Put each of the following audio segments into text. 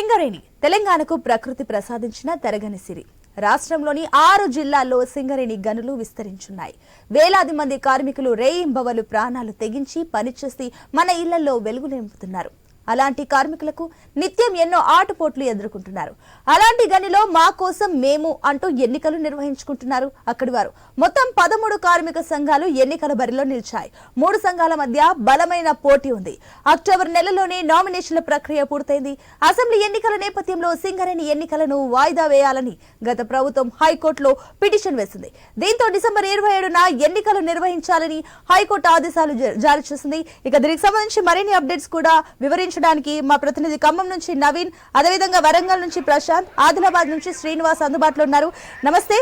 సింగరేణి తెలంగాణకు ప్రకృతి ప్రసాదించిన తెరగని సిరి. రాష్ట్రంలోని ఆరు జిల్లాల్లో సింగరేణి గనులు విస్తరించున్నాయి. వేలాది మంది కార్మికులు రేయింబవలు ప్రాణాలు తెగించి పనిచేసి మన ఇళ్ళలో వెలుగు నింపుతున్నారు. అలాంటి కార్మికులకు నిత్యం ఎన్నో ఆటుపోట్లు ఎదుర్కొంటున్నారు. అలాంటి గనిలో మా కోసం మేము అంటూ ఎన్నికలు నిర్వహించుకుంటున్నారు. అక్కడి వారు మొత్తం పదమూడు కార్మిక సంఘాలు ఎన్నికల బరిలో నిలిచాయి. మూడు సంఘాల మధ్య బలమైన పోటీ ఉంది. అక్టోబర్ నెలలోనే నామినేషన్ల ప్రక్రియ పూర్తయింది. అసెంబ్లీ ఎన్నికల నేపథ్యంలో సింగరేణి ఎన్నికలను వాయిదా వేయాలని గత ప్రభుత్వం హైకోర్టులో పిటిషన్ వేసింది. దీంతో డిసెంబర్ ఇరవై ఏడున ఎన్నికలు నిర్వహించాలని హైకోర్టు ఆదేశాలు జారీ చేసింది. ఇక దీనికి సంబంధించి మరిన్ని అప్డేట్స్ కూడా వివరించడానికి మా ప్రతినిధి ఖమ్మం నుంచి నవీన్ అదేవిధంగా వరంగల్ నుంచి ప్రశాంత్ ఆదిలాబాద్ నుంచి శ్రీనివాస్ అందుబాటులో ఉన్నారు. నమస్తే.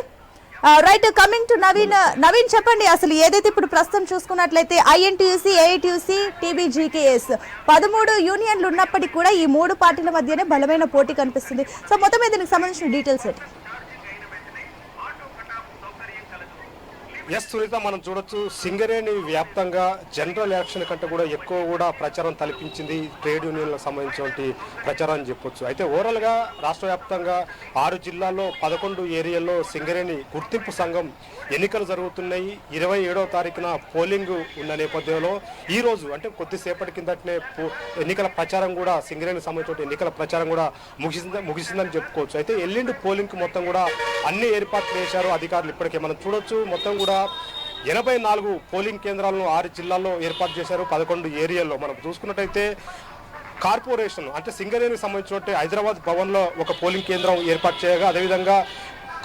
Right coming to Naveen Naveen చెప్పండి అసలు ఏదైతే ఇప్పుడు ప్రస్తుతం చూసుకున్నట్లయితే ఐఎన్టీయూసీ ఏఐటీయూసీ టీబీజీకేఎస్ పదమూడు యూనియన్లు ఉన్నప్పటికీ కూడా ఈ మూడు పార్టీల మధ్యనే బలమైన పోటీ కనిపిస్తుంది. సో మొత్తం మీద దీనికి సంబంధించిన డీటెయిల్స్ ఏంటి? ఎస్ సునీత మనం చూడొచ్చు సింగరేణి వ్యాప్తంగా జనరల్ ఎలక్షన్ కంటే కూడా ఎక్కువ కూడా ప్రచారం తలపించింది ట్రేడ్ యూనియన్లకు సంబంధించినటువంటి ప్రచారం అని చెప్పొచ్చు. అయితే ఓవరాల్గా రాష్ట్ర వ్యాప్తంగా ఆరు జిల్లాల్లో పదకొండు ఏరియాల్లో సింగరేణి గుర్తింపు సంఘం ఎన్నికలు జరుగుతున్నాయి. ఇరవై ఏడవ తారీఖున పోలింగ్ ఉన్న నేపథ్యంలో ఈరోజు అంటే కొద్దిసేపటి కిందటనే పో- ఎన్నికల ప్రచారం కూడా సింగరేణికి సంబంధించిన ఎన్నికల ప్రచారం కూడా ముగిసింది ముగిసిందని చెప్పుకోవచ్చు. అయితే ఎల్లుండి పోలింగ్కి మొత్తం కూడా అన్ని ఏర్పాట్లు చేశారు అధికారులు ఇప్పటికే. మనం చూడొచ్చు మొత్తం కూడా ఎనభై నాలుగు పోలింగ్ కేంద్రాలను ఆరు జిల్లాల్లో ఏర్పాటు చేశారు. పదకొండు ఏరియాల్లో మనం చూసుకున్నట్టయితే కార్పొరేషన్ అంటే సింగరేణికి సంబంధించినట్టు హైదరాబాద్ భవన్లో ఒక పోలింగ్ కేంద్రం ఏర్పాటు చేయగా అదేవిధంగా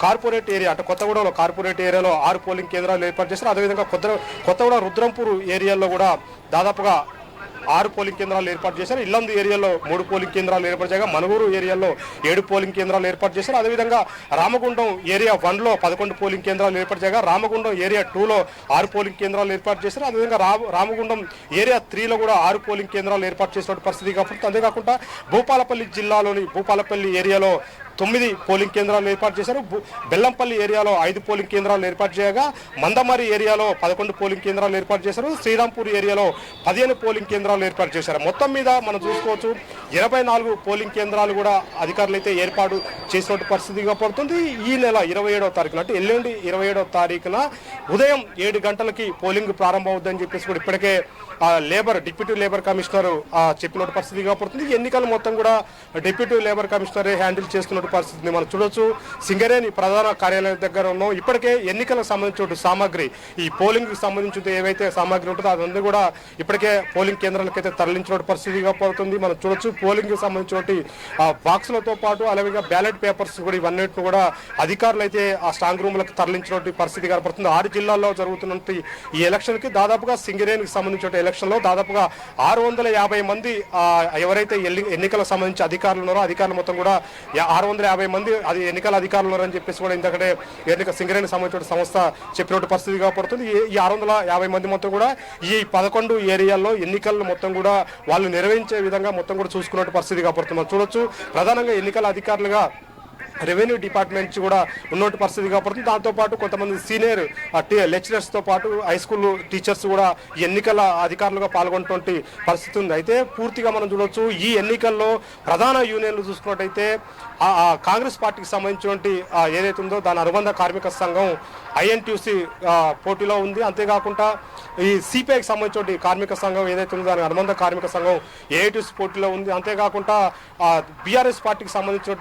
కార్పొరేట్ ఏరియా అంటే కొత్తగూడలో కార్పొరేట్ ఏరియాలో ఆరు పోలింగ్ కేంద్రాలు ఏర్పాటు చేశారు. అదేవిధంగా కొత్త కొత్తగూడ రుద్రంపూర్ ఏరియాలో కూడా దాదాపుగా ఆరు పోలింగ్ కేంద్రాలు ఏర్పాటు చేశారు ఇల్లందు ఏరియాలో మూడు పోలింగ్ కేంద్రాలు ఏర్పాటు చేయగా మనుగూరు ఏరియాలో ఏడు పోలింగ్ కేంద్రాలు ఏర్పాటు చేశారు అదేవిధంగా రామగుండం ఏరియా వన్లో పదకొండు పోలింగ్ కేంద్రాలు ఏర్పాటు చేయగా రామగుండం ఏరియా టూలో ఆరు పోలింగ్ కేంద్రాలు ఏర్పాటు చేశారు అదేవిధంగా రామగుండం ఏరియా త్రీలో కూడా ఆరు పోలింగ్ కేంద్రాలు ఏర్పాటు చేసిన పరిస్థితి కాబట్టి అంతేకాకుండా భూపాలపల్లి జిల్లాలోని భూపాలపల్లి ఏరియాలో తొమ్మిది పోలింగ్ కేంద్రాలు ఏర్పాటు చేశారు బెల్లంపల్లి ఏరియాలో ఐదు పోలింగ్ కేంద్రాలు ఏర్పాటు చేయగా మందమరి ఏరియాలో పదకొండు పోలింగ్ కేంద్రాలు ఏర్పాటు చేశారు శ్రీరాంపూర్ ఏరియాలో పదిహేను పోలింగ్ కేంద్రాలు ఏర్పాటు చేశారు. మొత్తం మీద మనం చూసుకోవచ్చు ఇరవై నాలుగు పోలింగ్ కేంద్రాలు కూడా అధికారులు అయితే ఏర్పాటు చేసినట్టు పరిస్థితిగా పడుతుంది. ఈ నెల ఇరవై ఏడవ తారీఖున అంటే ఎల్లుండి ఇరవై ఏడవ తారీఖున ఉదయం ఏడు గంటలకి పోలింగ్ ప్రారంభమవుద్దని చెప్పేసి కూడా ఇప్పటికే ఆ, లేబర్ డిప్యూటీ లేబర్ కమిషనర్ చెప్పినట్టు పరిస్థితిగా పడుతుంది. ఎన్నికలు మొత్తం కూడా డిప్యూటీ లేబర్ కమిషనరే హ్యాండిల్ చేస్తున్నట్టు పరిస్థితిని మనం చూడొచ్చు. సింగరేణి ప్రధాన కార్యాలయం దగ్గర ఉన్నాం. ఇప్పటికే ఎన్నికలకు సంబంధించిన సామాగ్రి ఈ పోలింగ్కి సంబంధించిన ఏవైతే సామాగ్రి ఉంటుందో అదంతా కూడా ఇప్పటికే పోలింగ్ కేంద్రం కేంద్రాలకు అయితే తరలించిన పరిస్థితిగా పడుతుంది మనం చూడొచ్చు పోలింగ్కి సంబంధించిన బాక్సులతో పాటు అలాగే బ్యాలెట్ పేపర్స్ కూడా ఇవన్నిటిని కూడా అధికారులు అయితే ఆ స్ట్రాంగ్ రూమ్లకు తరలించినటువంటి పరిస్థితి కనపడుతుంది ఆరు జిల్లాల్లో జరుగుతున్నటువంటి ఈ ఎలక్షన్కి దాదాపుగా సింగరేణికి సంబంధించిన ఎలక్షన్లో దాదాపుగా ఆరు వందల యాభై మంది ఎవరైతే ఎన్నికలకు సంబంధించి అధికారులు ఉన్నారో అధికారులు మొత్తం కూడా ఆరు వందల యాభై మంది అది ఎన్నికల అధికారులు ఉన్నారని చెప్పేసి కూడా ఇంతకంటే ఎన్నిక సింగరేణికి సంబంధించిన సంస్థ చెప్పినటువంటి పరిస్థితి కనపడుతుంది ఈ- ఆరు వందల యాభై మంది మొత్తం కూడా ఈ పదకొండు ఏరియాల్లో ఎన్నికలను మొత్తం కూడా వాళ్ళు నిర్వహించే విధంగా మొత్తం కూడా చూసుకున్నట్టు పరిస్థితి కనపడుతుంది మనం చూడొచ్చు. ప్రధానంగా ఎన్నికల అధికారులుగా రెవెన్యూ డిపార్ట్మెంట్ నుంచి కూడా ఉన్నటువంటి పరిస్థితి కాబట్టి దాంతోపాటు కొంతమంది సీనియర్ లెక్చరర్స్తో పాటు హై స్కూల్ టీచర్స్ కూడా ఈ ఎన్నికల అధికారులుగా పాల్గొన్నటువంటి పరిస్థితి ఉంది. అయితే పూర్తిగా మనం చూడవచ్చు ఈ ఎన్నికల్లో ప్రధాన యూనియన్లు చూసుకున్నట్టయితే కాంగ్రెస్ పార్టీకి సంబంధించినటువంటి ఏదైతే ఉందో దాని అనుబంధ కార్మిక సంఘం ఐఎన్టీసీ పోటీలో ఉంది. అంతేకాకుండా ఈ సిపిఐకి సంబంధించిన కార్మిక సంఘం ఏదైతే ఉందో దాని అనుబంధ కార్మిక సంఘం ఏఐటీసీ పోటీలో ఉంది. అంతేకాకుండా బీఆర్ఎస్ పార్టీకి సంబంధించిన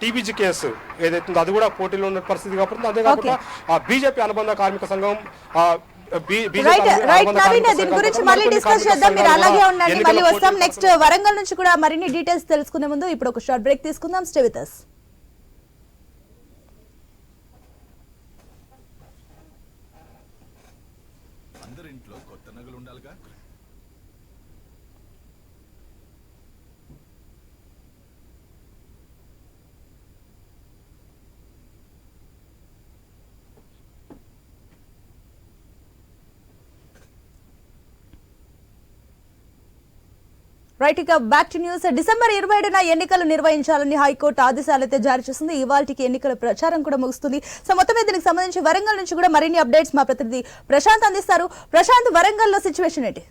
టీబీజీ కేసు ఏదైతే ఉందో అది కూడా పోటీలో ఉన్న పరిస్థితి కాబట్టి బీజేపీ కార్మిక సంఘం ఆ, బి- BJP రైట్ అనుబంధ కార్మిక దీని సంఘం గురించి మళ్ళీ డిస్కస్ చేద్దాం. మీరు అలాగే ఉండండి. మళ్ళీ వస్తాం నెక్స్ట్ వరంగల్ నుంచి కూడా మరిన్ని డీటెయిల్స్ తెలుసుకునే ముందు. ఇప్పుడు ఒక షార్ట్ బ్రేక్ తీసుకుందాం. స్టే విత్ రైట్ ఇక బ్యాక్ టు న్యూస్ డిసెంబర్ ఇరవై ఏడున ఎన్నికలు నిర్వహించాలని హైకోర్టు ఆదేశాలు అయితే జారీ చేస్తుంది ఇవాళకి ఎన్నికల ప్రచారం కూడా ముగుస్తుంది. సో మొత్తం మీద దీనికి సంబంధించి వరంగల్ నుంచి కూడా మరిన్ని అప్డేట్స్ మా ప్రతినిధి ప్రశాంత్ అందిస్తారు. ప్రశాంత్ వరంగల్లో సిచ్యువేషన్ ఏంటి?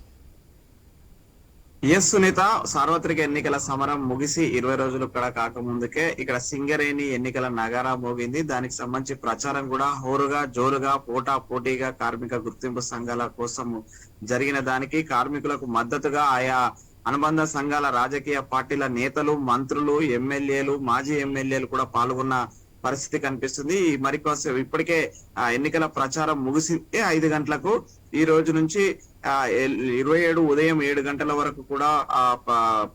ఎస్ సునీత. సార్వత్రిక ఎన్నికల సమరం ముగిసి ఇరవై రోజులు ఇక్కడ కాకముందుకే ఇక్కడ సింగరేణి ఎన్నికల నగారా మోగింది. దానికి సంబంధించి ప్రచారం కూడా హోరుగా జోరుగా పోటా పోటీగా కార్మిక గుర్తింపు సంఘాల కోసం జరిగిన దానికి కార్మికులకు మద్దతుగా ఆయా అనుబంధ సంఘాల రాజకీయ పార్టీల నేతలు మంత్రులు ఎమ్మెల్యేలు మాజీ ఎమ్మెల్యేలు కూడా పాల్గొన్న పరిస్థితి కనిపిస్తుంది. ఈ మరికొంత ఇప్పటికే ఆ ఎన్నికల ప్రచారం ముగిసింది. ఐదు గంటలకు ఈ రోజు నుంచి ఆ ఇరవై ఏడు ఉదయం ఏడు గంటల వరకు కూడా ఆ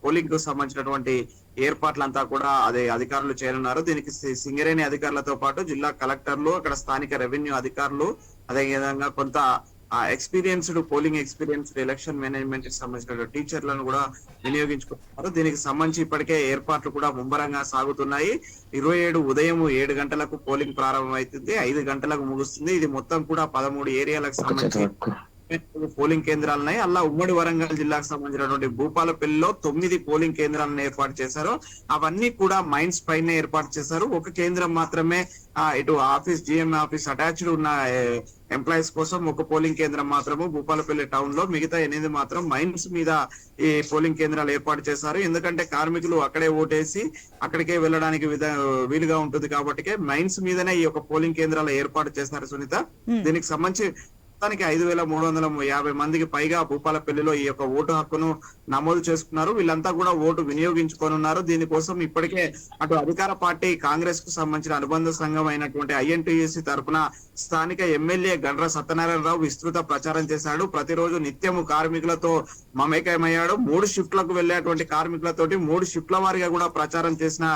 పోలింగ్కు సంబంధించినటువంటి ఏర్పాట్లంతా కూడా అదే అధికారులు చేయనున్నారు దీనికి సింగరేణి అధికారులతో పాటు జిల్లా కలెక్టర్లు అక్కడ స్థానిక రెవెన్యూ అధికారులు అదే విధంగా కొంత ఎక్స్పీరియన్స్డ్ పోలింగ్ ఎక్స్పీరియన్స్డ్ ఎలక్షన్ మేనేజ్మెంట్కి సంబంధించిన టీచర్లను కూడా వినియోగించుకుంటున్నారు. దీనికి సంబంధించి ఇప్పటికే ఏర్పాట్లు కూడా ముమ్మరంగా సాగుతున్నాయి. ఇరవై ఏడు ఉదయం ఏడు గంటలకు పోలింగ్ ప్రారంభమవుతుంది. ఐదు గంటలకు ముగుస్తుంది. ఇది మొత్తం కూడా పదమూడు ఏరియాలకు సంబంధించి పోలింగ్ కేంద్రాలు ఉన్నాయి అలా ఉమ్మడి వరంగల్ జిల్లాకు సంబంధించినటువంటి భూపాలపల్లిలో తొమ్మిది పోలింగ్ కేంద్రాలను ఏర్పాటు చేశారు. అవన్నీ కూడా మైన్స్ పైన ఏర్పాటు చేశారు. ఒక కేంద్రం మాత్రమే ఇటు ఆఫీస్ జిఎం ఆఫీస్ అటాచ్డ్ ఉన్న ఎంప్లాయీస్ కోసం ఒక పోలింగ్ కేంద్రం మాత్రము భూపాలపల్లి టౌన్లో మిగతా ఎనిమిది మాత్రం మైన్స్ మీద ఈ పోలింగ్ కేంద్రాలు ఏర్పాటు చేశారు. ఎందుకంటే కార్మికులు అక్కడే ఓటేసి అక్కడికే వెళ్ళడానికి విధ వీలుగా ఉంటుంది కాబట్టి మైన్స్ మీదనే ఈ యొక్క పోలింగ్ కేంద్రాలు ఏర్పాటు చేశారు సునీత. దీనికి సంబంధించి మొత్తానికి ఐదు వేల మూడు వందల యాభై మందికి పైగా భూపాలపల్లిలో ఈ యొక్క ఓటు హక్కును నమోదు చేసుకున్నారు. వీళ్ళంతా కూడా ఓటు వినియోగించుకోనున్నారు. దీనికోసం ఇప్పటికే అటు అధికార పార్టీ కాంగ్రెస్కు సంబంధించిన అనుబంధ సంఘం అయినటువంటి ఐఎన్టీయూసీ తరఫున స్థానిక ఎమ్మెల్యే గండ్ర సత్యనారాయణరావు విస్తృత ప్రచారం చేశాడు. ప్రతిరోజు నిత్యము కార్మికులతో మమేకమయ్యాడు. మూడు షిఫ్ట్లకు వెళ్ళేటువంటి కార్మికులతోటి మూడు షిఫ్ట్ల వారిగా కూడా ప్రచారం చేసిన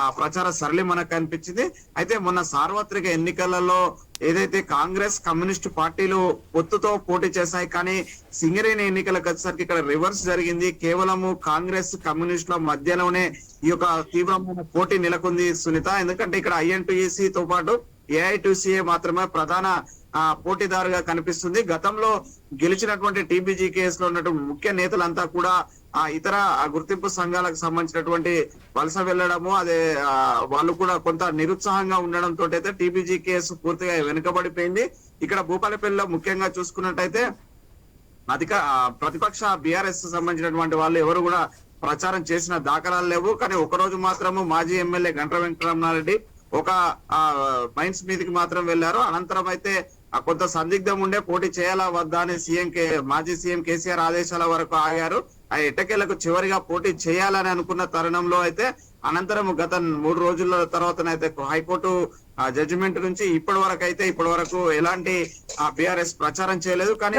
ఆ ప్రచార సరళి మనకు కనిపించింది. అయితే మొన్న సార్వత్రిక ఎన్నికలలో ఏదైతే కాంగ్రెస్ కమ్యూనిస్ట్ పార్టీలు పొత్తుతో పోటీ చేశాయి కానీ సింగరేణి ఎన్నికలకు వచ్చేసరికి ఇక్కడ రివర్స్ జరిగింది. కేవలము కాంగ్రెస్ కమ్యూనిస్టుల మధ్యలోనే ఈ యొక్క తీవ్రమైన పోటీ నెలకొంది సునీత. ఎందుకంటే ఇక్కడ ఐఎన్టీసీ తో పాటు ఏఐటీసీఏ మాత్రమే ప్రధాన పోటీదారుగా కనిపిస్తుంది. గతంలో గెలిచినటువంటి టీబీజీ కేసులో ఉన్నటువంటి ముఖ్య నేతలంతా కూడా ఆ ఇతర ఆ గుర్తింపు సంఘాలకు సంబంధించినటువంటి వలస వెళ్ళడము అదే వాళ్ళు కూడా కొంత నిరుత్సాహంగా ఉండడంతో అయితే టీబీజీ కేసు పూర్తిగా వెనుకబడిపోయింది. ఇక్కడ భూపాలపల్లిలో ముఖ్యంగా చూసుకున్నట్టయితే అధిక ప్రతిపక్ష బీఆర్ఎస్ సంబంధించినటువంటి వాళ్ళు ఎవరు కూడా ప్రచారం చేసిన దాఖలాలు లేవు. కానీ ఒకరోజు మాత్రము మాజీ ఎమ్మెల్యే గంట వెంకటరమణారెడ్డి ఒక మైన్స్ మీదకి మాత్రం వెళ్ళారు అనంతరం అయితే ఆ, కొంత సందిగ్ధం ఉండే పోటీ చేయాలా వద్దా అని సీఎం కే మాజీ సీఎం కేసీఆర్ ఆదేశాల వరకు ఆగారు. ఆ ఎట్టకేలకు చివరిగా పోటీ చేయాలని అనుకున్న తరుణంలో అయితే అనంతరం గత మూడు రోజుల తర్వాతనైతే హైకోర్టు జడ్జిమెంట్ నుంచి ఇప్పటి వరకు అయితే ఇప్పటి వరకు ఎలాంటి బీఆర్ఎస్ ప్రచారం చేయలేదు. కానీ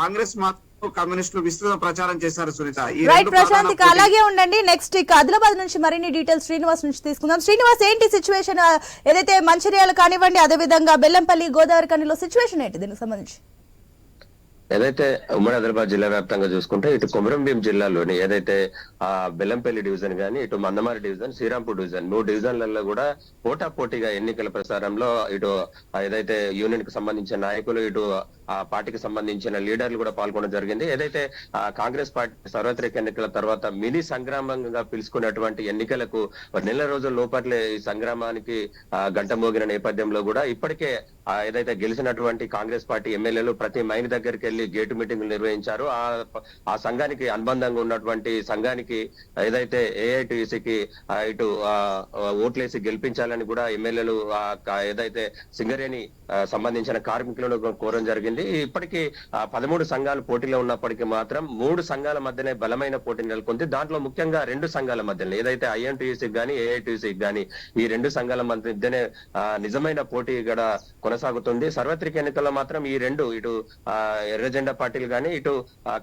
కాంగ్రెస్ మాత్రం కమ్యూనిస్టులు విస్తృత ప్రచారం చేశారు సునీత. ఈ రైట్ ప్రశాంత్ అలాగే ఉండండి. నెక్స్ట్ ఇక ఆదిలాబాద్ నుంచి మరిన్ని డీటెయిల్స్ శ్రీనివాస్ నుంచి తీసుకుందాం. శ్రీనివాస్ ఏంటి సిచ్యువేషన్ ఏదైతే మంచిర్యాల కానివ్వండి అదే విధంగా బెల్లంపల్లి గోదావరి కనిలో సిచ్యువేషన్ ఏంటి దీనికి సంబంధించి? ఏదైతే ఉమ్మడి ఆదిలాబాద్ జిల్లా వ్యాప్తంగా చూసుకుంటే ఇటు కొమరంభీం జిల్లాలోని ఏదైతే ఆ బెల్లంపల్లి డివిజన్ గాని ఇటు మందమారి డివిజన్ శ్రీరాంపూర్ డివిజన్ మూడు డివిజన్లలో కూడా పోటా పోటీగా ఎన్నికల ప్రచారంలో ఇటు ఏదైతే యూనియన్కి సంబంధించిన నాయకులు ఇటు ఆ పార్టీకి సంబంధించిన లీడర్లు కూడా పాల్గొనడం జరిగింది. ఏదైతే ఆ కాంగ్రెస్ పార్టీ సార్వత్రిక ఎన్నికల తర్వాత మినీ సంగ్రామంగా పిలుచుకున్నటువంటి ఎన్నికలకు నెల రోజుల లోపట్లే ఈ సంగ్రామానికి గంట మోగిన నేపథ్యంలో కూడా ఇప్పటికే ఏదైతే గెలిచినటువంటి కాంగ్రెస్ పార్టీ ఎమ్మెల్యేలు ప్రతి మైన్ దగ్గరికి వెళ్ళి గేటు మీటింగ్ నిర్వహించారు. ఆ ఆ సంఘానికి అనుబంధంగా ఉన్నటువంటి సంఘానికి ఏదైతే ఏఐటిసికి ఇటు ఓట్లేసి గెలిపించాలని కూడా ఎమ్మెల్యేలు ఏదైతే సింగరేణి సంబంధించిన కార్మికులను కోరడం జరిగింది. ఇప్పటికీ ఆ, పదమూడు సంఘాలు పోటీలో ఉన్నప్పటికీ మాత్రం మూడు సంఘాల మధ్యనే బలమైన పోటీ నెలకొంది. దాంట్లో ముఖ్యంగా రెండు సంఘాల మధ్యనే ఏదైతే ఐఎన్టీసీకి గానీ ఏఐటీసీకి గానీ ఈ రెండు సంఘాల మధ్యనే నిజమైన పోటీ కూడా కొనసాగుతుంది సార్వత్రిక ఎన్నికల్లో మాత్రం ఈ రెండు ఇటు ఎర్రజెండా పార్టీలు కానీ ఇటు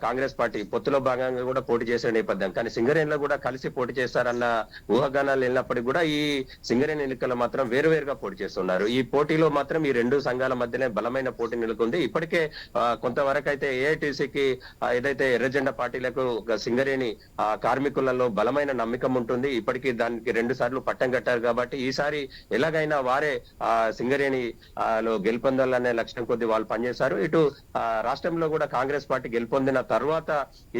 కాంగ్రెస్ పార్టీ పొత్తులో భాగంగా కూడా పోటీ చేసే నేపథ్యం. కానీ సింగరేణిలో కూడా కలిసి పోటీ చేస్తారన్న ఊహాగానాలు వెళ్ళినప్పటికీ కూడా ఈ సింగరేణి ఎన్నికల్లో మాత్రం వేరువేరుగా పోటీ చేస్తున్నారు. ఈ పోటీలో మాత్రం ఈ రెండు సంఘాల మధ్యనే బలమైన పోటీ నెలకొంది. ఇప్పటికే కొంతవరకు అయితే ఏఐటీసీకి ఏదైతే ఎర్రజెండా పార్టీలకు సింగరేణి కార్మికులలో బలమైన నమ్మకం ఉంటుంది. ఇప్పటికీ దానికి రెండు సార్లు పట్టం కట్టారు కాబట్టి ఈసారి ఎలాగైనా వారే ఆ సింగరేణి ఆ లో గెలుపొందాలనే లక్ష్యం కొద్ది వాళ్ళు పనిచేశారు. ఇటు రాష్ట్రంలో కూడా కాంగ్రెస్ పార్టీ గెలుపొందిన తర్వాత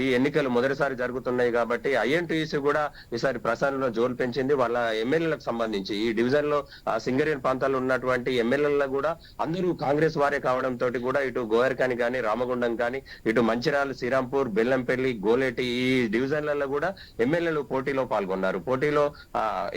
ఈ ఎన్నికలు మొదటిసారి జరుగుతున్నాయి కాబట్టి ఐఎన్టీసీ కూడా ఈసారి ప్రసారంలో జోలు పెంచింది. వాళ్ళ ఎమ్మెల్యేలకు సంబంధించి ఈ డివిజన్లో సింగరేణి ప్రాంతాల్లో ఉన్నటువంటి ఎమ్మెల్యేలలో కూడా అందరూ కాంగ్రెస్ వారే కావడం తోటి కూడా ఇటు గోయర్కాని కానీ రామగుండం కానీ ఇటు మంచిర్యాల శ్రీరాంపూర్ బెల్లంపల్లి గోలేటి ఈ డివిజన్లలో కూడా ఎమ్మెల్యేలు పోటీలో పాల్గొన్నారు. పోటీలో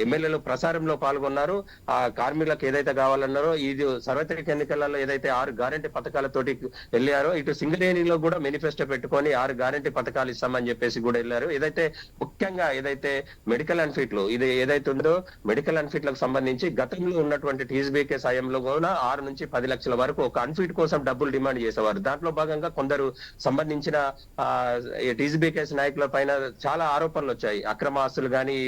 ఎమ్మెల్యేలు ప్రసారంలో పాల్గొన్నారు. ఆ కార్మికులకు ఏదైతే కావాలన్నారో ఇది సార్వత్రిక ఎన్నికలలో ఏదైతే ఆరు గ్యారంటీ పథకాలతోటి వెళ్ళారో ఇటు సింగరేణిలో కూడా మేనిఫెస్టో పెట్టుకొని ఆరు గ్యారంటీ పథకాలు ఇస్తామని చెప్పేసి కూడా వెళ్ళారు. ఏదైతే ముఖ్యంగా ఏదైతే మెడికల్ అన్ఫిట్లు ఇది ఏదైతే ఉందో మెడికల్ అన్ఫిట్లకు సంబంధించి గతంలో ఉన్నటువంటి టీజీబీకే సాయంలో కూడా ఆరు నుంచి పది లక్షల వరకు ఒక అన్ఫిట్ కోసం డబ్బులు డిమాండ్ చేసేవారు. దాంట్లో భాగంగా కొందరు సంబంధించిన టీజీబీకేస్ నాయకుల పైన చాలా ఆరోపణలు వచ్చాయి. అక్రమ ఆస్తులు కానీ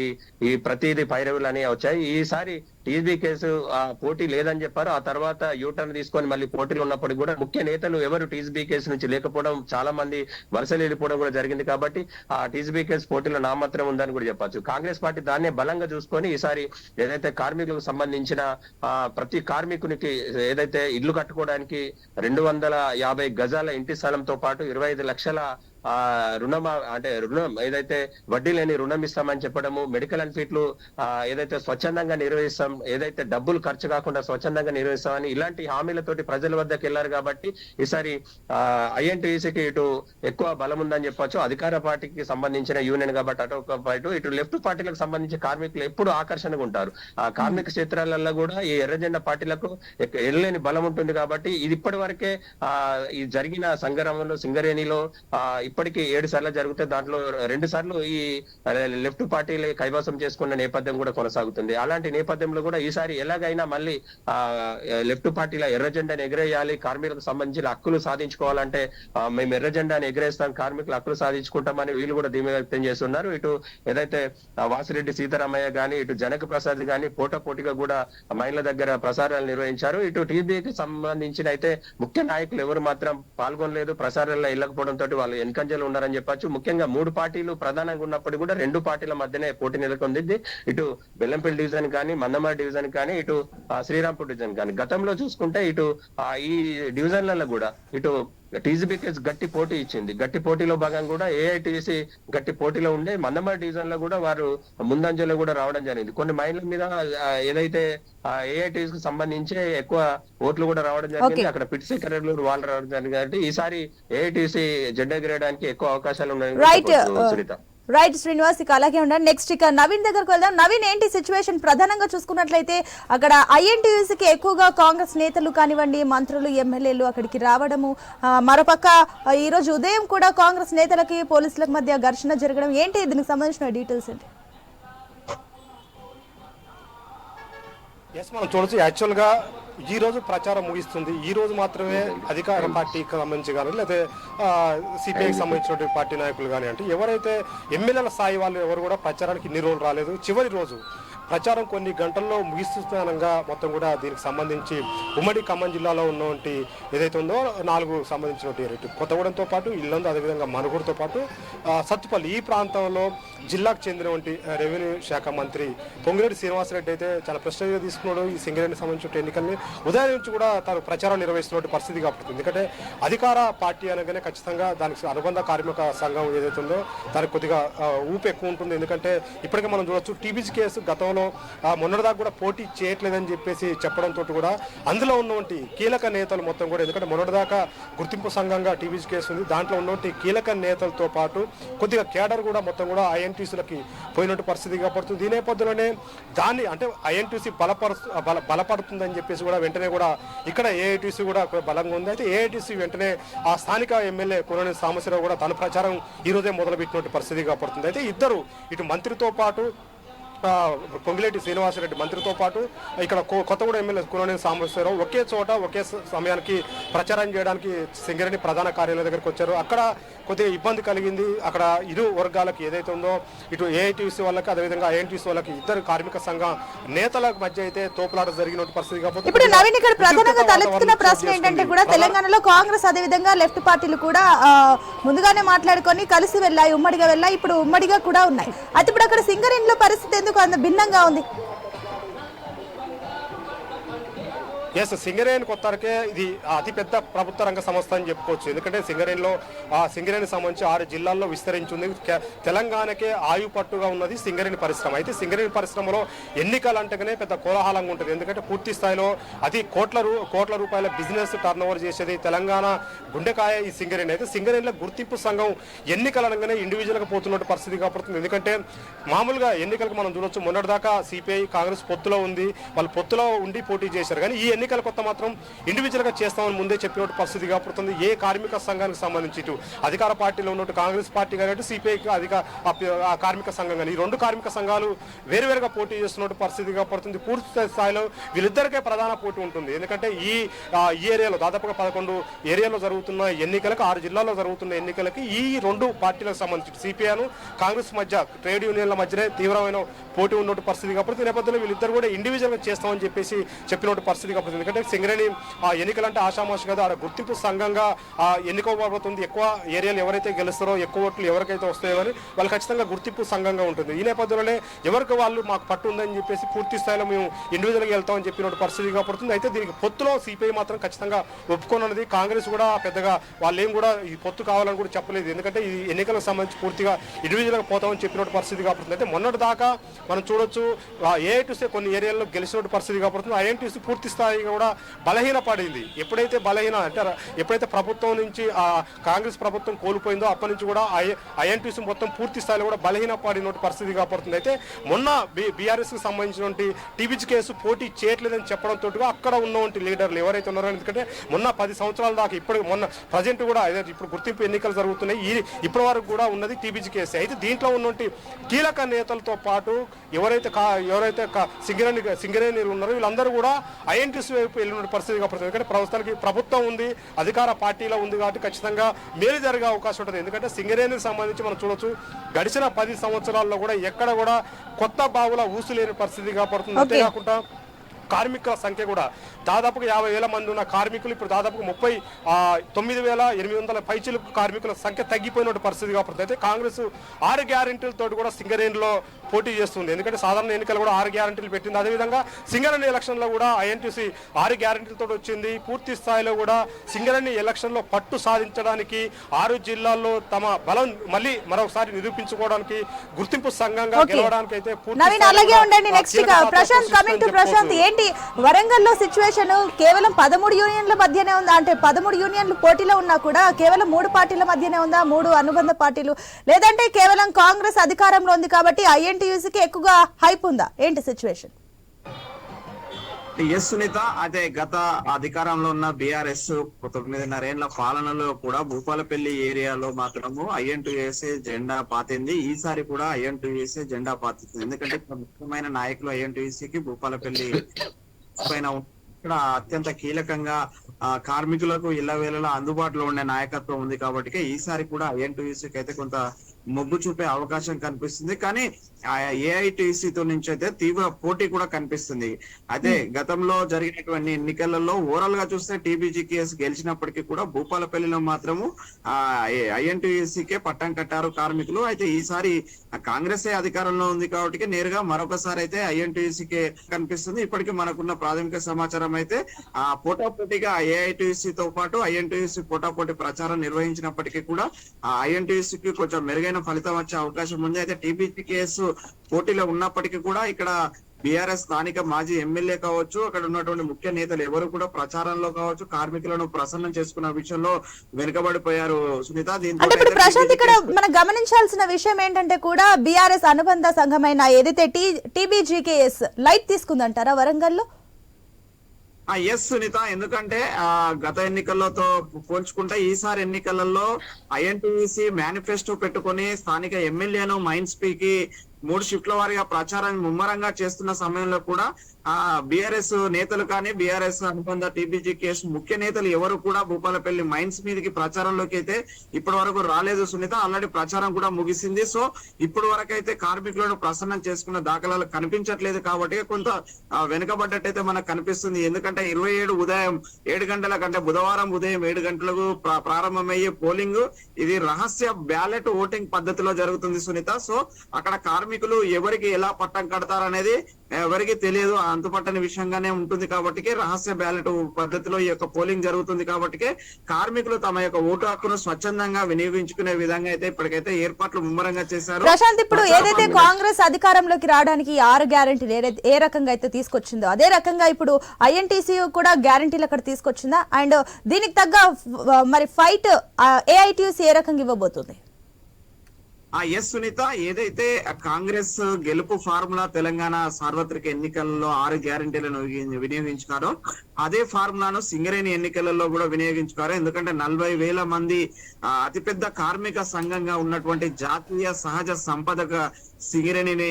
ఈ ప్రతిదీ పైరవులు అని వచ్చాయి. ఈసారి టీజీ కేసు ఆ, పోటీ లేదని చెప్పారు. ఆ తర్వాత యూటర్న్ తీసుకొని మళ్ళీ పోటీలు ఉన్నప్పటికీ కూడా ముఖ్య నేతలు ఎవరు టీజీబీ కేసు నుంచి లేకపోవడం చాలా మంది వరుసలు వెళ్ళిపోవడం కూడా జరిగింది కాబట్టి ఆ టీజీబీ కేసు పోటీలో నామాత్రం ఉందని కూడా చెప్పొచ్చు. కాంగ్రెస్ పార్టీ దాన్నే బలంగా చూసుకొని ఈసారి ఏదైతే కార్మికులకు సంబంధించిన ఆ, ప్రతి కార్మికునికి ఏదైతే ఇల్లు కట్టుకోవడానికి రెండు వందల యాభై గజాల ఇంటి స్థలంతో పాటు ఇరవై ఐదు లక్షల ఆ రుణం అంటే రుణం ఏదైతే వడ్డీ లేని రుణం ఇస్తామని చెప్పడము మెడికల్ అన్ఫిట్లు ఆ, ఏదైతే స్వచ్ఛందంగా నిర్వహిస్తాం ఏదైతే డబ్బులు ఖర్చు కాకుండా స్వచ్ఛందంగా నిర్వహిస్తామని ఇలాంటి హామీలతోటి ప్రజల వద్దకు వెళ్ళారు కాబట్టి ఈసారి ఐఎన్టీసీకి ఇటు ఎక్కువ బలం ఉందని చెప్పొచ్చు. అధికార పార్టీకి సంబంధించిన యూనియన్ కాబట్టి అటు ఒక పాటు ఇటు లెఫ్ట్ పార్టీలకు సంబంధించి కార్మికులు ఎప్పుడు ఆకర్షణగా ఉంటారు. ఆ కార్మిక క్షేత్రాలలో కూడా ఈ ఎర్రజెండా పార్టీలకు ఎక్క- బలం ఉంటుంది కాబట్టి ఇది ఇప్పటి వరకే ఆ ఈ జరిగిన సంగరంలో సింగరేణిలో ఆ ఇప్పటికీ ఏడు సార్లు జరిగితే దాంట్లో రెండు సార్లు ఈ లెఫ్ట్ పార్టీలు కైవసం చేసుకున్న నేపథ్యం కూడా కొనసాగుతుంది. అలాంటి నేపథ్యంలో కూడా ఈసారి ఎలాగైనా మళ్ళీ ఆ లెఫ్ట్ పార్టీల ఎర్ర జెండాని ఎగరేయాలి కార్మికులకు సంబంధించిన హక్కులు సాధించుకోవాలంటే మేము ఎర్ర జెండాను ఎగరేస్తాం కార్మికుల హక్కులు సాధించుకుంటామని వీళ్ళు కూడా ధీమ వ్యక్తం చేస్తున్నారు. ఇటు ఏదైతే వాసిరెడ్డి సీతారామయ్య గాని ఇటు జనక ప్రసాద్ గాని పోటా పోటీగా కూడా మహిళల దగ్గర ప్రసారాలు నిర్వహించారు. ఇటు టీబీకి సంబంధించిన అయితే ముఖ్య నాయకులు ఎవరు మాత్రం పాల్గొనలేదు ప్రసారాల్లో వెళ్ళకపోవడం తోటి వాళ్ళు వెనుకంజలు ఉన్నారని చెప్పొచ్చు. ముఖ్యంగా మూడు పార్టీలు ప్రధానంగా ఉన్నప్పుడు కూడా రెండు పార్టీల మధ్యనే పోటీ నెలకొంది ఇటు బెల్లంపల్లి డివిజన్ కానీ మందమారి డివిజన్ కానీ ఇటు శ్రీరాంపూర్ డివిజన్ కానీ. గతంలో చూసుకుంటే ఇటు ఆ, ఈ డివిజన్లలో కూడా ఇటు టీజీబీకేస్ గట్టి పోటీ ఇచ్చింది. గట్టి పోటీలో భాగంగా కూడా ఏఐటీసీ గట్టి పోటీలో ఉండే మందమారి డివిజన్లో కూడా వారు ముందంజలో కూడా రావడం జరిగింది. కొన్ని మైళ్ళ మీద ఏదైతే ఏఐటీస్కి సంబంధించి ఎక్కువ ఓట్లు కూడా రావడం జరిగింది. అక్కడ పిట్ సెక్రటరీలు వాళ్ళు రావడం జరిగింది. కాబట్టి ఈసారి ఏఐటీసీ జెండా ఎగరేయడానికి ఎక్కువ అవకాశాలు సునీత. రైట్ శ్రీనివాస్ ఇక అలాగే ఉండండి. నెక్స్ట్ ఇక నవీన్ దగ్గరకు వెళ్దాం. నవీన్ ఏంటి సిచ్యువేషన్ ప్రధానంగా చూసుకున్నట్లయితే అక్కడ ఐఎన్టీయూసీకి ఎక్కువగా కాంగ్రెస్ నేతలు కానివ్వండి మంత్రులు ఎమ్మెల్యేలు అక్కడికి రావడము మరోపక్క ఈరోజు ఉదయం కూడా కాంగ్రెస్ నేతలకి పోలీసులకు మధ్య ఘర్షణ జరగడం ఏంటి దీనికి సంబంధించిన డీటెయిల్స్ ఏంటి? ఎస్ మనం చూడొచ్చు యాక్చువల్గా ఈ రోజు ప్రచారం ముగిస్తుంది. ఈ రోజు మాత్రమే అధికార పార్టీకి సంబంధించి కానీ లేదా సిపిఐకి సంబంధించినటువంటి పార్టీ నాయకులు కానీ అంటే ఎవరైతే ఎమ్మెల్యేల స్థాయి వాళ్ళు ఎవరు కూడా ప్రచారానికి ఇన్ని రోజులు రాలేదు. చివరి రోజు ప్రచారం కొన్ని గంటల్లో ముగిస్తుందనగా మొత్తం కూడా దీనికి సంబంధించి ఉమ్మడి ఖమ్మం జిల్లాలో ఉన్నటువంటి ఏదైతే ఉందో నాలుగు సంబంధించినటువంటి రేటు కొత్తగూడెంతో పాటు ఇల్లందు అదేవిధంగా మనుగూరుతో పాటు సత్తుపల్లి ఈ ప్రాంతంలో జిల్లాకు చెందినటువంటి రెవెన్యూ శాఖ మంత్రి పొంగిరెడ్డి శ్రీనివాసరెడ్డి అయితే చాలా ప్రశ్నలు తీసుకున్నాడు ఈ సింగరేణికి సంబంధించిన ఎన్నికల్ని. ఉదయం నుంచి కూడా తాను ప్రచారం నిర్వహిస్తున్న పరిస్థితి కాబట్టి ఎందుకంటే అధికార పార్టీ అనగానే ఖచ్చితంగా దానికి అనుబంధ కార్మిక సంఘం ఏదైతే ఉందో దానికి కొద్దిగా ఊపు ఎక్కువ ఉంటుంది. ఎందుకంటే ఇప్పటికే మనం చూడొచ్చు టీబీజీ కేసు గతంలో ఆ, మొన్నటిదాకా కూడా పోటీ చేయట్లేదని చెప్పేసి చెప్పడంతో కూడా అందులో ఉన్నటువంటి కీలక నేతలు మొత్తం కూడా ఎందుకంటే మొన్నటిదాకా గుర్తింపు సంఘంగా టీబీసీ కేసు ఉంది దాంట్లో ఉన్నటువంటి కీలక నేతలతో పాటు కొద్దిగా కేడర్ కూడా మొత్తం కూడా ఐఎన్టీసీలకి పోయినట్టు పరిస్థితి కాబడుతుంది దీని నేపథ్యంలోనే దాన్ని అంటే ఐఎన్టీసీ బలపరు బల బలపడుతుందని చెప్పేసి కూడా వెంటనే కూడా ఇక్కడ ఏఐటీసీ కూడా బలంగా ఉంది. అయితే ఏఐటీసీ వెంటనే ఆ స్థానిక ఎమ్మెల్యే కొనని సాంబశివరావు కూడా తన ప్రచారం ఈరోజే మొదలుపెట్టినటువంటి పరిస్థితి కాబడుతుంది అయితే ఇద్దరు ఇటు మంత్రితో పాటు పొంగిలేటి శ్రీనివాసరెడ్డి మంత్రితో పాటు ఇక్కడ కొత్తగూడ ఎమ్మెల్యే కురనేని సాంబశివరావు ఒకే చోట ఒకే సమయానికి ప్రచారం చేయడానికి సింగరేణి ప్రధాన కార్యాలయం దగ్గరికి వచ్చారు. అక్కడ కొద్దిగా ఇబ్బంది కలిగింది. అక్కడ ఇరు వర్గాలకు ఏదైతే ఉందో ఇటు ఏఐటీసీ వాళ్ళకి అదేవిధంగా ఐఎన్టీసీ వాళ్ళకి ఇద్దరు కార్మిక సంఘ నేతల మధ్య అయితే తోపులాట జరిగిన పరిస్థితి ఇప్పుడు నవీన్ ఇక్కడ ప్రధానంగా తలెత్తుతున్న ప్రశ్న ఏంటంటే. కూడా తెలంగాణలో కాంగ్రెస్ అదేవిధంగా లెఫ్ట్ పార్టీలు కూడా ముందుగానే మాట్లాడుకొని కలిసి వెళ్ళాయి ఉమ్మడిగా వెళ్ళాయి ఇప్పుడు ఉమ్మడిగా కూడా ఉన్నాయి. అయితే ఇప్పుడు అక్కడ సింగరేణిలో పరిస్థితి ఎందుకు అంత భిన్నంగా ఉంది? ఎస్ సింగరేణికి వస్తారకే ఇది అతిపెద్ద ప్రభుత్వ రంగ సంస్థ అని చెప్పుకోవచ్చు. ఎందుకంటే సింగరేణిలో ఆ సింగరేణి సంబంధించి ఆరు జిల్లాల్లో విస్తరించింది. తెలంగాణకే ఆయు పట్టుగా ఉన్నది సింగరేణి పరిశ్రమ. అయితే సింగరేణి పరిశ్రమలో ఎన్నికలు అంటేనే పెద్ద కోలాహలంగా ఉంటుంది. ఎందుకంటే పూర్తి స్థాయిలో అది కోట్ల రూ కోట్ల రూపాయల బిజినెస్ టర్న్ ఓవర్ చేసేది తెలంగాణ గుండెకాయ ఈ సింగరేణి అయితే సింగరేణిలో గుర్తింపు సంఘం ఎన్నికలు అనగానే ఇండివిజువల్గా పోతున్నట్టు పరిస్థితి కాబడుతుంది. ఎందుకంటే మామూలుగా ఎన్నికలకు మనం చూడొచ్చు మొన్నటిదాకా సిపిఐ కాంగ్రెస్ పొత్తులో ఉంది. వాళ్ళు పొత్తులో ఉండి పోటీ చేశారు. కానీ ఈ ఎన్నికల కొత్త మాత్రం ఇండివిజువల్గా చేస్తామని ముందే చెప్పినట్టు పరిస్థితి కాబడుతుంది ఏ కార్మిక సంఘానికి సంబంధించి ఇటు అధికార పార్టీలో ఉన్నట్టు కాంగ్రెస్ పార్టీ కానీ సిపిఐ అధిక కార్మిక సంఘం కానీ ఈ రెండు కార్మిక సంఘాలు వేరువేరుగా పోటీ చేస్తున్నట్టు పరిస్థితి కాబడుతుంది పూర్తి స్థాయిలో వీళ్ళిద్దరికే ప్రధాన పోటీ ఉంటుంది. ఎందుకంటే ఈ ఈ ఏరియాలో దాదాపుగా పదకొండు ఏరియాలో జరుగుతున్న ఎన్నికలకు ఆరు జిల్లాల్లో జరుగుతున్న ఎన్నికలకి ఈ రెండు పార్టీలకు సంబంధించి సిపిఐను కాంగ్రెస్ మధ్య ట్రేడ్ యూనియన్ల మధ్యనే తీవ్రమైన పోటీ ఉన్నట్టు పరిస్థితి కాబట్టి ఈ నేపథ్యంలో వీళ్ళిద్దరు కూడా ఇండివిజువల్గా చేస్తామని చెప్పేసి చెప్పినట్టు పరిస్థితి కాబట్టి ఎందుకంటే సింగరేణి ఆ ఎన్నికలంటే ఆషామాషి కదా. ఆడ గుర్తింపు సంఘంగా ఆ ఎన్నుకోబడుతుంది ఎక్కువ ఏరియాలు ఎవరైతే గెలుస్తారో ఎక్కువ ఓట్లు ఎవరికైతే వస్తాయో అని వాళ్ళు ఖచ్చితంగా గుర్తింపు సంఘంగా ఉంటుంది. ఈ నేపథ్యంలోనే ఎవరికి వాళ్ళు మాకు పట్టు ఉందని చెప్పేసి పూర్తి స్థాయిలో మేము ఇండివిజువల్గా వెళ్తామని చెప్పిన పరిస్థితి కాబడుతుంది. అయితే దీనికి పొత్తులో సిపిఐ మాత్రం ఖచ్చితంగా ఒప్పుకోనున్నది. కాంగ్రెస్ కూడా పెద్దగా వాళ్ళు కూడా ఈ పొత్తు కావాలని కూడా చెప్పలేదు. ఎందుకంటే ఈ ఎన్నికలకు సంబంధించి పూర్తిగా ఇండివిజువల్గా పోతామని చెప్పిన పరిస్థితి కాబడుతుంది. అయితే మొన్నటి దాకా మనం చూడొచ్చు ఏఐటీసీ కొన్ని ఏరియాల్లో గెలిచిన పరిస్థితి కాబడుతుంది. ఐఎన్టీసీ పూర్తి స్థాయి పార్టీ కూడా బలహీన పడింది ఎప్పుడైతే బలహీన అంటే ఎప్పుడైతే ప్రభుత్వం నుంచి కాంగ్రెస్ ప్రభుత్వం కోల్పోయిందో అప్పటి నుంచి కూడా ఐఎన్టీసీ మొత్తం పూర్తి స్థాయిలో కూడా బలహీన పరిస్థితి కాబడుతుంది. అయితే మొన్న బీఆర్ఎస్కి సంబంధించినటువంటి టీబీజీ కేసు పోటీ చేయట్లేదని చెప్పడంతో అక్కడ ఉన్నటువంటి లీడర్లు ఎవరైతే ఉన్నారో ఎందుకంటే మొన్న పది సంవత్సరాల దాకా ఇప్పుడు మొన్న ప్రజెంట్ కూడా ఇప్పుడు గుర్తింపు ఎన్నికలు జరుగుతున్నాయి. ఈ ఇప్పటి వరకు కూడా ఉన్నది టీబీజీ కేసు. అయితే దీంట్లో ఉన్నటువంటి కీలక నేతలతో పాటు ఎవరైతే ఎవరైతే సింగరేణి సింగరేణిలు ఉన్నారో వీళ్ళందరూ కూడా ఐఎన్టీసీ వైపు వెళ్ళిన పరిస్థితి కాబట్టి ఎందుకంటే ప్రస్తుతానికి ప్రభుత్వం ఉంది అధికార పార్టీలో ఉంది కాబట్టి ఖచ్చితంగా మేలు జరిగే అవకాశం ఉంటుంది. ఎందుకంటే సింగరేణికి సంబంధించి మనం చూడొచ్చు గడిచిన పది సంవత్సరాల్లో కూడా ఎక్కడ కూడా కొత్త బావుల ఊసు లేని పరిస్థితి కాబడుతుంది. అంతేకాకుండా కార్మికుల సంఖ్య కూడా దాదాపుగా యాభై వేల మంది ఉన్న కార్మికులు ఇప్పుడు దాదాపు ముప్పై తొమ్మిది వేల ఎనిమిది వందల పైచిలకు కార్మికుల సంఖ్య తగ్గిపోయిన పరిస్థితి కాబట్టి అయితే కాంగ్రెస్ ఆరు గ్యారెంటీలతో కూడా సింగరేణిలో పోటీ చేస్తుంది. ఎందుకంటే సాధారణ ఎన్నికలు కూడా ఆరు గ్యారెంటీలు పెట్టింది. అదేవిధంగా సింగరేణి ఎలక్షన్లో కూడా ఐఎన్టీసీ ఆరు గ్యారెంటీలతో వచ్చింది. పూర్తి స్థాయిలో కూడా సింగరేణి ఎలక్షన్లో పట్టు సాధించడానికి ఆరు జిల్లాల్లో తమ బలం మళ్ళీ మరొకసారి నిరూపించుకోవడానికి గుర్తింపు సంఘంగా. గెలవడానికి అయితే పూర్తి ప్రశాంత్ కమింగ్ కాబట్టి పోషిస్తుందని ప్రశాంత్ వరంగల్లో సిచ్యువేషన్ కేవలం పదమూడు యూనియన్ల మధ్యనే ఉందా? అంటే పదమూడు యూనియన్లు పోటీలో ఉన్నా కూడా కేవలం మూడు పార్టీల మధ్యనే ఉందా? మూడు అనుబంధ పార్టీలు. లేదంటే కేవలం కాంగ్రెస్ అధికారంలో ఉంది కాబట్టి ఐఎన్టీయూసీకి ఎక్కువగా హైప్ ఉందా? ఏంటి సిచ్యువేషన్ ఎస్ సునీత అదే గత అధికారంలో ఉన్న బీఆర్ఎస్ తొమ్మిదిన్నరేళ్ళ పాలనలో కూడా భూపాలపల్లి ఏరియాలో మాత్రము ఐఎన్టీఎస్ఏ జెండా పాతింది. ఈసారి కూడా ఐఎన్టీఎస్ఏ జెండా పాతింది. ఎందుకంటే ఇక్కడ ముఖ్యమైన నాయకులు ఐఎన్టీఎస్సీకి భూపాలపల్లి పైన ఇక్కడ అత్యంత కీలకంగా ఆ, కార్మికులకు ఇళ్ళ వేళలో అందుబాటులో ఉండే నాయకత్వం ఉంది కాబట్టి ఈసారి కూడా ఐఎన్టీయూసీకి అయితే కొంత మొగ్గు చూపే అవకాశం కనిపిస్తుంది. కానీ ఏఐటీసీ తో నుంచి అయితే తీవ్ర పోటీ కూడా కనిపిస్తుంది. అదే గతంలో జరిగినటువంటి ఎన్నికలలో ఓవరాల్గా చూస్తే టీబీజీ కేసు గెలిచినప్పటికీ కూడా భూపాలపల్లిలో మాత్రము ఆ ఐఎన్టీసీకే పట్టం కట్టారు కార్మికులు. అయితే ఈసారి కాంగ్రెస్ అధికారంలో ఉంది కాబట్టి నేరుగా మరొకసారి అయితే ఐఎన్టీసీకే కనిపిస్తుంది. ఇప్పటికీ మనకున్న ప్రాథమిక సమాచారం అయితే ఆ పోటాపోటీగా ఏఐటీసీ తో పాటు ఐఎన్టీసీ పోటాపోటీ ప్రచారం నిర్వహించినప్పటికీ కూడా ఆ ఐఎన్టీసీకి కొంచెం మెరుగైన ఫలితం వచ్చే అవకాశం ఉంది. అయితే టీబీసీ కేసు పోటీలో ఉన్నప్పటికీ కూడా ఇక్కడ బీఆర్ఎస్ స్థానిక మాజీ ఎమ్మెల్యే కావచ్చు అక్కడ ఉన్నటువంటి ముఖ్య నేతలు ఎవరు కూడా ప్రచారంలో కావచ్చు కార్మికులను ప్రసన్నం చేసుకున్న విషయంలో వెనుకబడిపోయారు. సునీత దీంతో ఇప్పుడు ప్రశాంత్ ఇక్కడ మనం గమనించాల్సిన విషయం ఏంటంటే కూడా బీఆర్ఎస్ అనుబంధ సంఘమైన ఏదైతే టీబీజీకేఎస్ లైట్ తీసుకుందంటారా వరంగల్లో? ఆ ఎస్ సునీత ఎందుకంటే ఆ గత ఎన్నికలతో పోల్చుకుంటే ఈసారి ఎన్నికలలో ఐఎన్టీసీ మేనిఫెస్టో పెట్టుకొని స్థానిక ఎమ్మెల్యేను మైండ్ స్పీకి మూడు షిఫ్ట్ల వారిగా ప్రచారం ముమ్మరంగా చేస్తున్న సమయంలో కూడా ఆ బిఆర్ఎస్ నేతలు కానీ బీఆర్ఎస్ అనుబంధ టీబీజీ కేసు ముఖ్య నేతలు ఎవరు కూడా భూపాలపల్లి మైన్స్ మీదకి ప్రచారంలోకి అయితే ఇప్పటి వరకు రాలేదు సునీత. ఆల్రెడీ ప్రచారం కూడా ముగిసింది. సో ఇప్పటి వరకు అయితే కార్మికులను ప్రసన్నం చేసుకున్న దాఖలాలు కనిపించట్లేదు కాబట్టి కొంత ఆ, వెనుకబడ్డట్టయితే మనకు కనిపిస్తుంది. ఎందుకంటే ఇరవై ఏడు ఉదయం ఏడు గంటల కంటే బుధవారం ఉదయం ఏడు గంటలకు ప్రారంభమయ్యే పోలింగ్ ఇది రహస్య బ్యాలెట్ ఓటింగ్ పద్ధతిలో జరుగుతుంది సునీత. సో అక్కడ కార్మికులు ఎవరికి ఎలా పట్టం కడతారనేది ఎవరికి తెలియదు అంతుపట్టని విషయంగానే ఉంటుంది కాబట్టి రహస్య బ్యాలెట్ పద్ధతిలో ఈ యొక్క పోలింగ్ జరుగుతుంది కాబట్టి కార్మికులు తమ యొక్క ఓటు హక్కును స్వచ్ఛందంగా వినియోగించుకునే విధంగా అయితే ఇప్పటికైతే ఏర్పాట్లు ముమ్మరంగా చేశారు. ప్రశాంత్ ఇప్పుడు ఏదైతే కాంగ్రెస్ అధికారంలోకి రావడానికి ఆరు గ్యారంటీలు ఏ రకంగా అయితే తీసుకొచ్చిందో అదే రకంగా ఇప్పుడు ఐఎన్టీసీ కూడా గ్యారంటీలు అక్కడ తీసుకొచ్చిందా? అండ్ దీనికి తగ్గ మరి ఫైట్ ఏఐటీసీ ఏ రకంగా ఇవ్వబోతుంది? ఆ ఎస్ సునీత ఏదైతే కాంగ్రెస్ గెలుపు ఫార్ములా తెలంగాణ సార్వత్రిక ఎన్నికల్లో ఆరు గ్యారంటీలను వినియోగించుకారో అదే ఫార్ములాను సింగరేణి ఎన్నికలలో కూడా వినియోగించుకున్నారు. ఎందుకంటే నలభై వేల మంది అతిపెద్ద కార్మిక సంఘంగా ఉన్నటువంటి జాతీయ సహజ సంపదక సింగరేణిని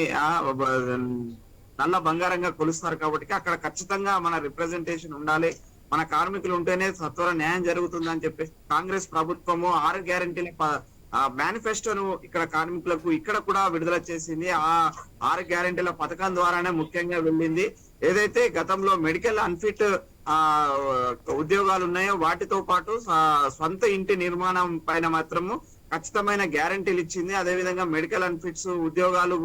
నల్ల బంగారంగా కొలుస్తారు కాబట్టి అక్కడ ఖచ్చితంగా మన రిప్రజెంటేషన్ ఉండాలి. మన కార్మికులు ఉంటేనే సత్వర న్యాయం జరుగుతుందని చెప్పి కాంగ్రెస్ ప్రభుత్వము ఆరు గ్యారంటీల ప- ఆ మేనిఫెస్టోను ఇక్కడ కార్మికులకు ఇక్కడ కూడా విడుదల చేసింది. ఆ ఆరు గ్యారెంటీల పథకం ద్వారానే ముఖ్యంగా వెళ్ళింది. ఏదైతే గతంలో మెడికల్ అన్ఫిట్ ఆ ఉద్యోగాలు ఉన్నాయో వాటితో పాటు సొంత ఇంటి నిర్మాణం పైన మాత్రము ఖచ్చితమైన గ్యారంటీలు ఇచ్చింది. అదే విధంగా మెడికల్ అన్ఫిట్స్ ఉద్యోగాలు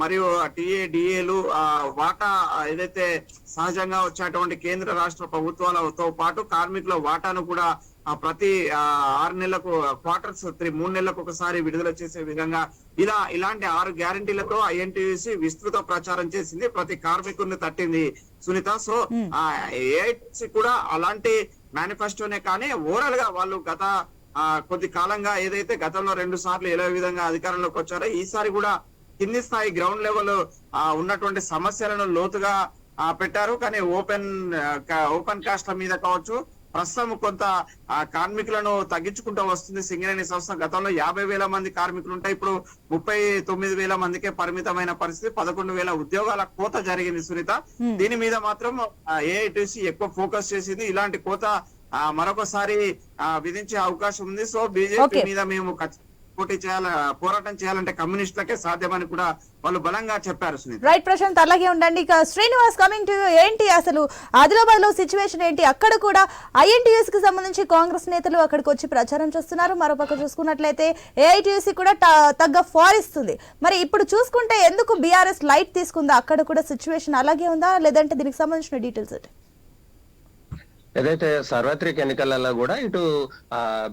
మరియు టిఏ డిఏలు వాటా ఏదైతే సహజంగా వచ్చేటువంటి కేంద్ర రాష్ట్ర ప్రభుత్వాలతో పాటు కార్మికుల వాటాను కూడా ఆ, ప్రతి ఆ, ఆరు నెలలకు క్వార్టర్స్ త్రీ మూడు నెలలకు ఒకసారి విడుదల చేసే విధంగా ఇలా ఇలాంటి ఆరు గ్యారంటీలతో ఐఎన్టీసీ విస్తృత ప్రచారం చేసింది. ప్రతి కార్మికుడిని తట్టింది సునీత. సో ఏఐటీసీ కూడా అలాంటి మేనిఫెస్టోనే కానీ ఓవరాల్గా వాళ్ళు గత కొద్ది కాలంగా ఏదైతే గతంలో రెండు సార్లు ఎలా విధంగా అధికారంలోకి వచ్చారో ఈసారి కూడా కింది స్థాయి గ్రౌండ్ లెవెల్ ఆ ఉన్నటువంటి సమస్యలను లోతుగా ఆ, పెట్టారు. కానీ ఓపెన్ ఓపెన్ కాస్ట్ల మీద కావచ్చు ప్రస్తుతం కొంత కార్మికులను తగ్గించుకుంటూ వస్తుంది సింగరేణి సంస్థ. గతంలో యాభై వేల మంది కార్మికులు ఉంటాయి ఇప్పుడు ముప్పై తొమ్మిది వేల మందికే పరిమితమైన పరిస్థితి. పదకొండు వేల ఉద్యోగాల కోత జరిగింది సునీత. దీని మీద మాత్రం ఏఐటిసి ఎక్కువ ఫోకస్ చేసింది. ఇలాంటి కోత మరొకసారి విధించే అవకాశం ఉంది. So BJP. మీద మేము ఖచ్చితంగా పోటీ చేయాల పోరాటం చేయాలంటే కమ్యూనిస్టులకే సాధ్యమని కూడా వాళ్ళు బలంగా చెప్పారు రైట్ ప్రశాంత్ అలాగే ఉండండి. ఇక శ్రీనివాస్ కమింగ్ టు ఏంటి అసలు ఆదిలాబాద్లో సిచ్యువేషన్ ఏంటి? అక్కడ కూడా ఐఎన్టీయూస్కి సంబంధించి కాంగ్రెస్ నేతలు అక్కడికి వచ్చి ప్రచారం చేస్తున్నారు. మరోపక్క చూసుకున్నట్లయితే ఏఐటీయూసీ కూడా తగ్గ ఫార్ ఇస్తుంది. మరి ఇప్పుడు చూసుకుంటే ఎందుకు బీఆర్ఎస్ లైట్ తీసుకుందా? అక్కడ కూడా సిచ్యువేషన్ అలాగే ఉందా? లేదంటే దీనికి సంబంధించిన డీటెయిల్స్ ఏంటి? ఏదైతే సార్వత్రిక ఎన్నికలలో కూడా ఇటు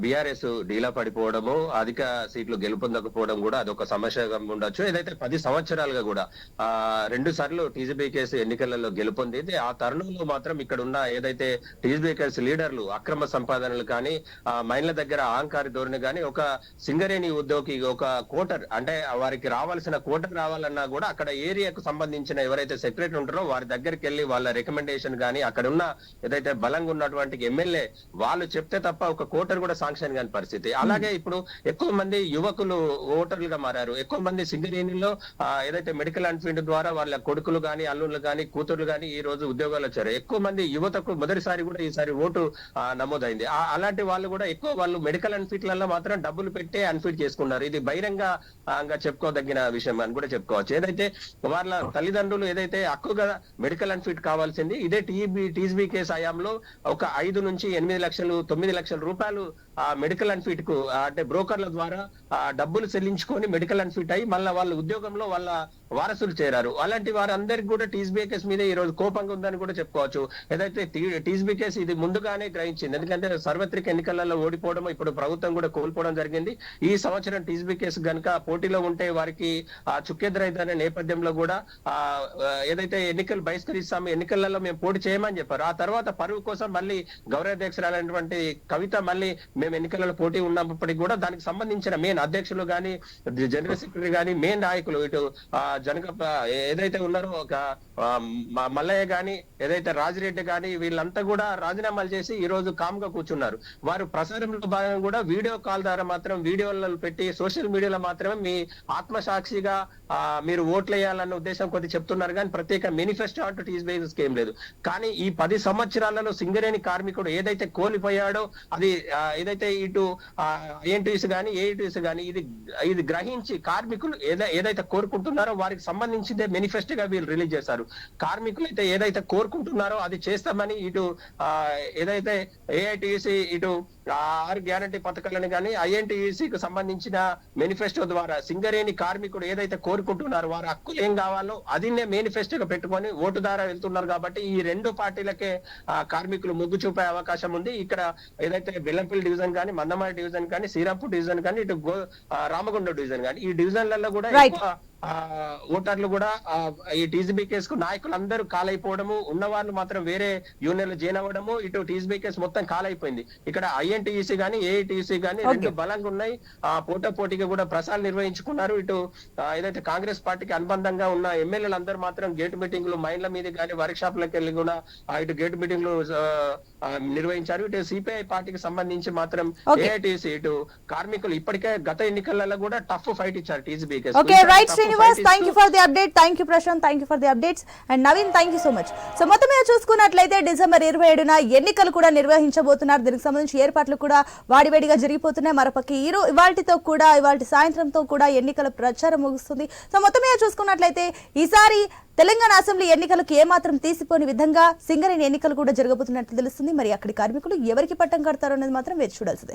బీఆర్ఎస్ డీలా పడిపోవడము అధిక సీట్లు గెలుపొందకపోవడం కూడా అదొక సమస్యగా ఉండొచ్చు. ఏదైతే పది సంవత్సరాలుగా కూడా ఆ రెండు సార్లు టీజీబీ కేసు ఎన్నికలలో గెలుపొందింది. ఆ తరుణంలో మాత్రం ఇక్కడ ఉన్న ఏదైతే టీజీబీ కేసు లీడర్లు అక్రమ సంపాదనలు కానీ ఆ మైన్ల దగ్గర అహంకారి ధోరణి కానీ ఒక సింగరేణి ఉద్యోగి ఒక కోటర్ అంటే వారికి రావాల్సిన కోటర్ రావాలన్నా కూడా అక్కడ ఏరియాకు సంబంధించిన ఎవరైతే సెక్రటరీ ఉంటారో వారి దగ్గరికి వెళ్ళి వాళ్ళ రికమెండేషన్ కానీ అక్కడ ఉన్న ఏదైతే బలంగా ఉన్నటువంటి ఎమ్మెల్యే వాళ్ళు చెప్తే తప్ప ఒక కోటర్ కూడా శాంక్షన్ కాని పరిస్థితి. అలాగే ఇప్పుడు ఎక్కువ మంది యువకులు ఓటర్లుగా మారారు. ఎక్కువ మంది సింగరేణిలో ఏదైతే మెడికల్ అన్ఫీల్డ్ ద్వారా వాళ్ళ కొడుకులు గాని అల్లుళ్ళు గాని కూతుర్లు గాని ఈ రోజు ఉద్యోగాలు వచ్చారు. ఎక్కువ మంది యువతకు మొదటిసారి కూడా ఈసారి ఓటు నమోదైంది. అలాంటి వాళ్ళు కూడా ఎక్కువ వాళ్ళు మెడికల్ అన్ఫిట్లలో మాత్రం డబ్బులు పెట్టే అన్ఫిట్ చేసుకున్నారు. ఇది బహిరంగంగా చెప్పుకోదగిన విషయం అని కూడా చెప్పుకోవచ్చు. ఏదైతే వాళ్ళ తల్లిదండ్రులు ఏదైతే హక్కుగా మెడికల్ అన్ఫిట్ కావాల్సింది ఇదే టీబీ టీజీబీ కేసు హయాంలో ఒక ఐదు నుంచి ఎనిమిది లక్షలు తొమ్మిది లక్షల రూపాయలు ఆ మెడికల్ అన్ఫిట్కు అంటే బ్రోకర్ల ద్వారా ఆ డబ్బులు చెల్లించుకొని మెడికల్ అన్ఫిట్ అయ్యి మళ్ళీ వాళ్ళ ఉద్యోగంలో వాళ్ళ వారసులు చేరారు. అలాంటి వారందరికి కూడా టీజీబీ కేసు మీద ఈ రోజు కోపంగా ఉందని కూడా చెప్పుకోవచ్చు. ఏదైతే టీజీబీ కేసు ఇది ముందుగానే గ్రహించింది. ఎందుకంటే సార్వత్రిక ఎన్నికలలో ఓడిపోవడం ఇప్పుడు ప్రభుత్వం కూడా కోల్పోవడం జరిగింది. ఈ సంవత్సరం టీజీబీ కేసు గనక పోటీలో ఉంటే వారికి ఆ చుక్కెదురైందనే నేపథ్యంలో కూడా ఆ ఏదైతే ఎన్నికలు బహిష్కరిస్తాము ఎన్నికలలో మేము పోటీ చేయమని చెప్పారు. ఆ తర్వాత పరువు కోసం మళ్ళీ గౌరవాధ్యక్షురాలైనటువంటి కవిత మళ్ళీ మేము ఎన్నికలలో పోటీ ఉన్నప్పటికీ కూడా దానికి సంబంధించిన మెయిన్ అధ్యక్షులు గాని జనరల్ సెక్రటరీ కానీ మెయిన్ నాయకులు ఇటు ఆ, జనక ఏదైతే ఉన్నారో ఒక మల్లయ్య గాని ఏదైతే రాజిరెడ్డి గాని వీళ్ళంతా కూడా రాజీనామాలు చేసి ఈ రోజు కామ్గా కూర్చున్నారు. వారు ప్రసారంలో భాగంగా కూడా వీడియో కాల్ ద్వారా మాత్రం వీడియోలలో పెట్టి సోషల్ మీడియాలో మాత్రమే మీ ఆత్మసాక్షిగా ఆ, మీరు ఓట్లు వేయాలన్న ఉద్దేశం కొద్ది చెప్తున్నారు కానీ ప్రత్యేక మేనిఫెస్టో అంటూ టీస్ బేసిస్ ఏం లేదు. కానీ ఈ పది సంవత్సరాలలో సింగరేణి కార్మికుడు ఏదైతే కోల్పోయాడో అది ఏదైతే ఇటు ఐఎన్టీస్ గాని ఏఐటీస్ కానీ ఇది ఇది గ్రహించి కార్మికులు ఏదైతే కోరుకుంటున్నారో వారికి సంబంధించిందే మేనిఫెస్టోగా వీళ్ళు రిలీజ్ చేశారు. కార్మికులు అయితే ఏదైతే కోరుకుంటున్నారో అది చేస్తామని ఇటు ఆ, ఏదైతే ఏఐటిసి ఇటు ఆరు గ్యారంటీ పథకాలను కానీ ఐఎన్టీసీకి సంబంధించిన మేనిఫెస్టో ద్వారా సింగరేణి కార్మికుడు ఏదైతే కోరుకుంటున్నారో వారి హక్కులు ఏం కావాలో అదినే మేనిఫెస్టోగా పెట్టుకొని ఓటు ద్వారా వెళ్తున్నారు కాబట్టి ఈ రెండు పార్టీలకే ఆ, కార్మికులు మొగ్గు చూపే అవకాశం ఉంది. ఇక్కడ ఏదైతే బెల్లంపల్లి డివిజన్ కానీ మందమారి డివిజన్ కానీ శ్రీరాంపూర్ డివిజన్ కానీ ఇటు రామగుండం డివిజన్ కానీ ఈ డివిజన్లలో కూడా ఓటర్లు కూడా ఈ టీజీబీ కేసు కు నాయకులు అందరూ కాలైపోవడము ఉన్న వాళ్ళు మాత్రం వేరే యూనియన్లు జాయిన్ అవ్వడము ఇటు టీజీబీ కేసు మొత్తం కాలైపోయింది. ఇక్కడ ఐఎన్టీఈసీ గానీ ఏఐటీసీ గానీ రెండు బలంగా ఉన్నాయి. ఆ పోటా పోటీగా కూడా ప్రసారాలు నిర్వహించుకున్నారు. ఇటు ఏదైతే కాంగ్రెస్ పార్టీకి అనుబంధంగా ఉన్న ఎమ్మెల్యేలు అందరూ మాత్రం గేట్ మీటింగ్లు మైండ్ల మీద కానీ వర్క్ షాప్లకు వెళ్ళి కూడా ఇటు గేట్ మీటింగ్లు నిర్వహించారు. ఇటు సిపిఐ పార్టీకి సంబంధించి మాత్రం. ఏఐటీసీ ఇటు కార్మికులు ఇప్పటికే గత ఎన్నికలలో కూడా టఫ్ ఫైట్ ఇచ్చారు TGB case Srinivas thank you for the update thank you Prashant thank you for the updates and Naveen thank you so much so మొత్తం మీద చూసుకున్నట్లయితే డిసెంబర్ ఇరవై ఏడున ఎన్నికలు కూడా నిర్వహించబోతున్నారు. దీనికి సంబంధించి ఏర్పాట్లు కూడా వాడివేడిగా జరిగిపోతున్నాయి. మరోపక్క ఈ రో ఇవాళతో కూడా ఇవాళ సాయంత్రంతో కూడా ఎన్నికల ప్రచారం ముగుస్తుంది. సో మొత్తం మీద చూసుకున్నట్లయితే ఈసారి తెలంగాణ అసెంబ్లీ ఎన్నికలకు ఏమాత్రం తీసిపోని విధంగా సింగరేణి ఎన్నికలు కూడా జరగబోతున్నట్లు తెలుస్తుంది. మరి అక్కడి కార్మికులు ఎవరికి పట్టం కడతారో అనేది మాత్రం వేచి చూడాల్సిందే.